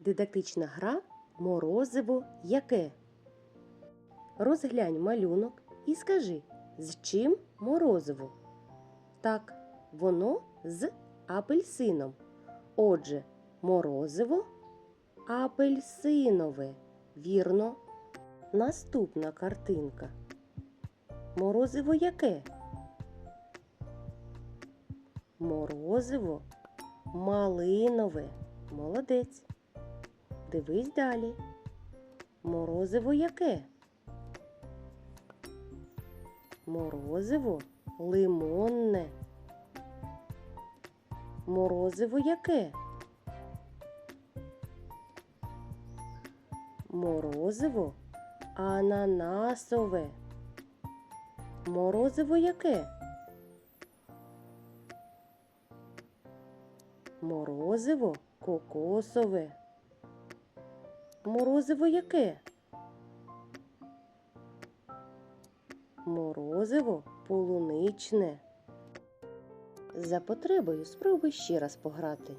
Дидактична гра Морозиво яке? Розглянь малюнок і скажи, з чим морозиво? Так, воно з апельсином. Отже, морозиво апельсинове. Вірно. Наступна картинка. Морозиво яке? Морозиво малинове. Молодець. Дивись далі. Морозиво яке? Морозиво лимонне. Морозиво яке? Морозиво ананасове. Морозиво яке? Морозиво кокосове. Морозиво яке? Морозиво полуничне. За потребою спробуй ще раз пограти.